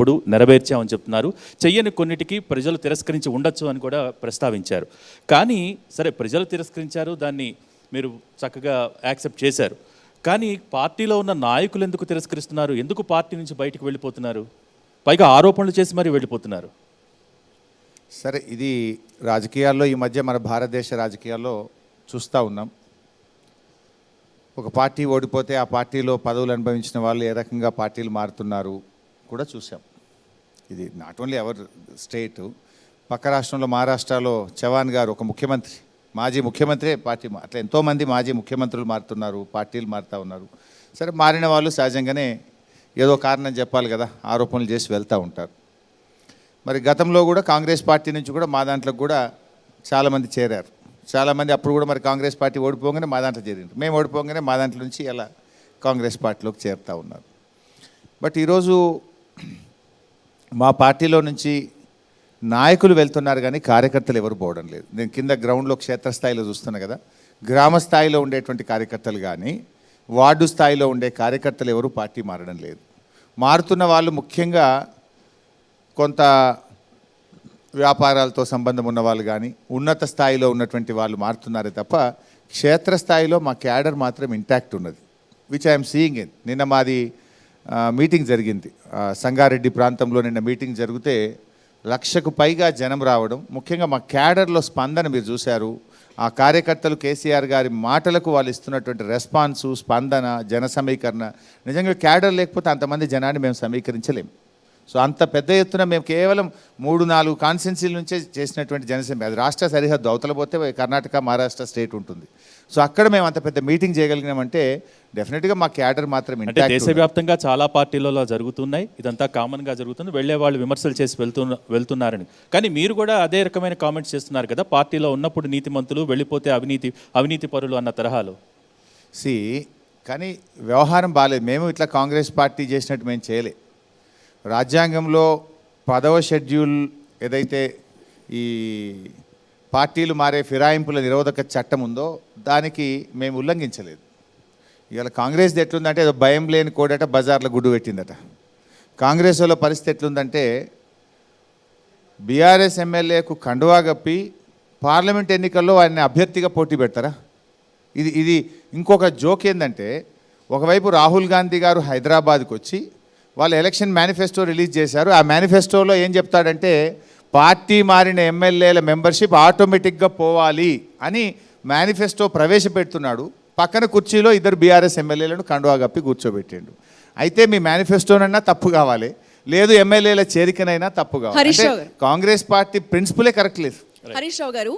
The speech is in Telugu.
అప్పుడు నెరవేర్చామని చెప్తున్నారు. చెయ్యని కొన్నిటికి ప్రజలు తిరస్కరించి ఉండొచ్చు అని కూడా ప్రస్తావించారు. కానీ సరే ప్రజలు తిరస్కరించారు దాన్ని మీరు చక్కగా యాక్సెప్ట్ చేశారు. కానీ పార్టీలో ఉన్న నాయకులు ఎందుకు తిరస్కరిస్తున్నారు? ఎందుకు పార్టీ నుంచి బయటకు వెళ్ళిపోతున్నారు? పైగా ఆరోపణలు చేసి మరీ వెళ్ళిపోతున్నారు. సరే ఇది రాజకీయాల్లో ఈ మధ్య మన భారతదేశ రాజకీయాల్లో చూస్తూ ఉన్నాం. ఒక పార్టీ ఓడిపోతే ఆ పార్టీలో పదవులు అనుభవించిన వాళ్ళు ఏ రకంగా పార్టీలు మారుతున్నారు కూడా చూసాం ఇది నాట్ ఓన్లీ అవర్ స్టేట్ పక్క రాష్ట్రంలో మహారాష్ట్రలో చవాన్ గారు ఒక ముఖ్యమంత్రి మాజీ ముఖ్యమంత్రి పార్టీ అట్లా ఎంతోమంది మాజీ ముఖ్యమంత్రులు మారుతున్నారు పార్టీలు మారుతూ ఉన్నారు. సరే మారిన వాళ్ళు సహజంగానే ఏదో కారణం చెప్పాలి కదా ఆరోపణలు చేసి వెళ్తూ ఉంటారు. మరి గతంలో కూడా కాంగ్రెస్ పార్టీ నుంచి కూడా మా దాంట్లోకి కూడా చాలామంది చేరారు. చాలామంది అప్పుడు కూడా మరి కాంగ్రెస్ పార్టీ ఓడిపోగానే మా దాంట్లో చేరింది మేము ఓడిపోగానే మా దాంట్లో నుంచి ఇలా కాంగ్రెస్ పార్టీలోకి చేరుతూ ఉన్నారు. బట్ ఈరోజు మా పార్టీలో నుంచి నాయకులు వెళ్తున్నారు కానీ కార్యకర్తలు ఎవరు పోవడం లేదు. నేను కింద గ్రౌండ్లో క్షేత్రస్థాయిలో చూస్తున్నా కదా. గ్రామ స్థాయిలో ఉండేటువంటి కార్యకర్తలు కానీ వార్డు స్థాయిలో ఉండే కార్యకర్తలు ఎవరు పార్టీ మారడం లేదు. మారుతున్న వాళ్ళు ముఖ్యంగా కొంత వ్యాపారాలతో సంబంధం ఉన్న వాళ్ళు కానీ ఉన్నత స్థాయిలో ఉన్నటువంటి వాళ్ళు మారుతున్నారే తప్ప క్షేత్రస్థాయిలో మా క్యాడర్ మాత్రం ఇంటాక్ట్ ఉన్నది. విచ్ ఐఎమ్ సీయింగ్ ఇన్ నిన్న మాది మీటింగ్ జరిగింది. సంగారెడ్డి ప్రాంతంలో నిన్న మీటింగ్ జరిగితే లక్షకు పైగా జనం రావడం ముఖ్యంగా మా క్యాడర్లో స్పందన మీరు చూశారు. ఆ కార్యకర్తలు కేసీఆర్ గారి మాటలకు వాళ్ళు ఇస్తున్నటువంటి రెస్పాన్సు స్పందన జన సమీకరణ నిజంగా క్యాడర్ లేకపోతే అంతమంది జనాన్ని మేము సమీకరించలేము సో అంత పెద్ద ఎత్తున మేము కేవలం మూడు నాలుగు కాన్స్టిట్యున్సీల నుంచే చేసినటువంటి జనసేన అది రాష్ట్ర సరిహద్దు అవతల పోతే కర్ణాటక మహారాష్ట్ర స్టేట్ ఉంటుంది. సో అక్కడ మేము అంత పెద్ద మీటింగ్ చేయగలిగినామంటే డెఫినెట్గా మా క్యాడర్ మాత్రం అంటే. దేశవ్యాప్తంగా చాలా పార్టీలలో జరుగుతున్నాయి. ఇదంతా కామన్గా జరుగుతుంది. వెళ్ళే వాళ్ళు విమర్శలు చేసి వెళ్తున్న వెళ్తున్నారని. కానీ మీరు కూడా అదే రకమైన కామెంట్స్ చేస్తున్నారు కదా పార్టీలో ఉన్నప్పుడు నీతిమంతులు వెళ్ళిపోతే అవినీతి అవినీతి పరులు అన్న తరహాలో. సి కానీ వ్యవహారం బాగాలేదు మేము ఇట్లా కాంగ్రెస్ పార్టీ చేసినట్టు మేము చేయలే. రాజ్యాంగంలో పదవ షెడ్యూల్ ఏదైతే ఈ పార్టీలు మారే ఫిరాయింపుల నిరోధక చట్టం ఉందో దానికి మేము ఉల్లంఘించలేదు. ఇవాళ కాంగ్రెస్ ఎట్లుందంటే ఏదో భయం లేని కోడట బజార్లో గుడ్డు పెట్టిందట. కాంగ్రెస్ వాళ్ళ పరిస్థితి ఎట్లుందంటే బీఆర్ఎస్ ఎమ్మెల్యేకు కండువా కప్పి పార్లమెంట్ ఎన్నికల్లో ఆయన్ని అభ్యర్థిగా పోటీ పెడతారా? ఇది ఇది ఇంకొక జోక్ ఏంటంటే ఒకవైపు రాహుల్ గాంధీ గారు హైదరాబాద్కి వచ్చి వాళ్ళు ఎలక్షన్ మేనిఫెస్టో రిలీజ్ చేశారు. ఆ మేనిఫెస్టోలో ఏం చెప్తాడంటే పార్టీ మారిన ఎమ్మెల్యేల మెంబర్షిప్ ఆటోమేటిక్గా పోవాలి అని మేనిఫెస్టో ప్రవేశపెడుతున్నాడు. పక్కన కుర్చీలో ఇద్దరు బీఆర్ఎస్ ఎమ్మెల్యేలను కండువా కప్పి కూర్చోబెట్టిండు. అయితే మీ మేనిఫెస్టోనన్నా తప్పు కావాలి లేదు ఎమ్మెల్యేల చేరికనైనా తప్పు కావాలి. కాంగ్రెస్ పార్టీ ప్రిన్సిపలే కరెక్ట్ లేదు. హరీష్ రావు గారు